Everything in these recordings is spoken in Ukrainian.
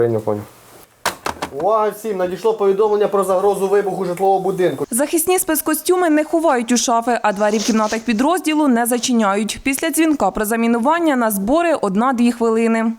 Прийняв, поняв. Увага всім! Надійшло повідомлення про загрозу вибуху житлового будинку. Захисні спецкостюми не ховають у шафи, а двері в кімнатах підрозділу не зачиняють. Після дзвінка про замінування на збори одна-дві хвилини.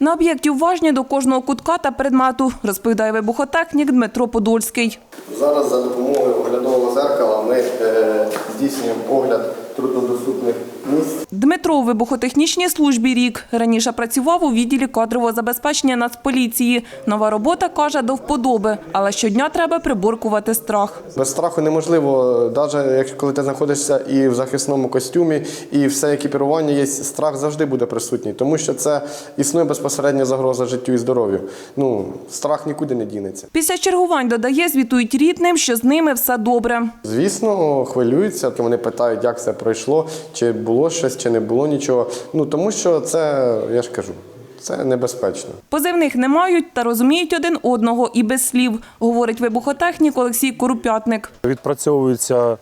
На об'єкті уважні до кожного кутка та предмету, розповідає вибухотехнік Дмитро Подольський. Зараз за допомогою оглядового зеркала ми е, здійснюємо огляд труднодоступних місць. Дмитро у вибухотехнічній службі рік. Раніше працював у відділі кадрового забезпечення Нацполіції. Нова робота, каже, до вподоби, але щодня треба приборкувати страх. Без страху неможливо, навіть якщо коли ти знаходишся і в захисному костюмі, і все екіпірування є, страх завжди буде присутній, тому що це існує безпосередня загроза життю і здоров'ю. Ну, страх нікуди не дінеться. Після чергувань, додає, звітують рідним, що з ними все добре. Звісно, хвилюються, вони питають, як це пройшло, чи було щось, чи не було нічого. Ну тому що це, я ж кажу, це небезпечно. Позивних не мають та розуміють один одного і без слів, говорить вибухотехнік Олексій Корупятник. Відпрацьовується, е,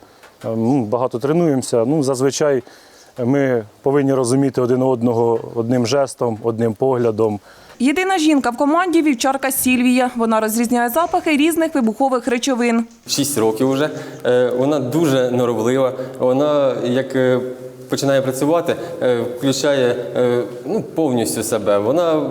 ну, багато тренуємося. Ну, зазвичай ми повинні розуміти один одного одним жестом, одним поглядом. Єдина жінка в команді вівчарка Сільвія. Вона розрізняє запахи різних вибухових речовин. 6 років вже. Е, Вона дуже норовлива. Вона як е, починає працювати, е, включає ну, повністю себе. Вона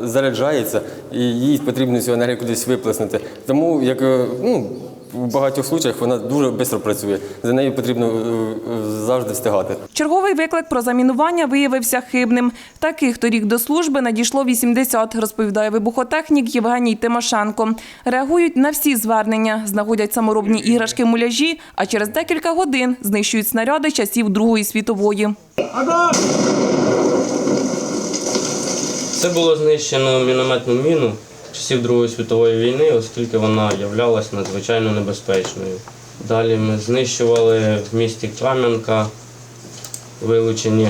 заряджається і їй потрібно цю енергію кудись виплеснути. Тому як ну, в багатьох случаях вона дуже швидко працює. За нею потрібно е, е, завжди встигати. Черговий виклик про замінування виявився хибним. Таких торік до служби надійшло 80, розповідає вибухотехнік Євгеній Тимошенко. Реагують на всі звернення, знаходять саморобні іграшки муляжі, а через декілька годин знищують снаряди часів Другої світової. Це було знищено мінометну міну часів Другої світової війни, оскільки вона являлась надзвичайно небезпечною. Далі ми знищували в місті Кам'янка вилучені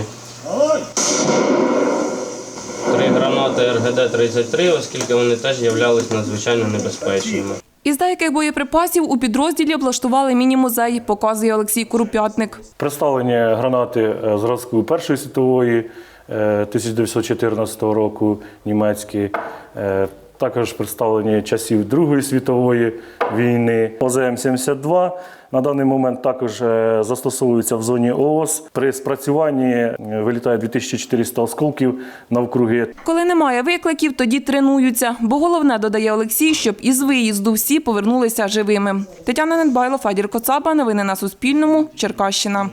три гранати РГД-33, оскільки вони теж являлись надзвичайно небезпечними. Із деяких боєприпасів у підрозділі облаштували міні-музей, показує Олексій Курупятник. Представлені гранати е, зразку Першої світової е, 1914 року німецькі. Також представлені часів Другої світової війни. ОЗМ-72 на даний момент також е, застосовується в зоні ООС. При спрацюванні е, вилітає 2400 осколків навкруги. Коли немає викликів, тоді тренуються. Бо головне, додає Олексій, щоб із виїзду всі повернулися живими. Тетяна Недбайло, Фадір Коцаба. Новини на Суспільному. Черкащина.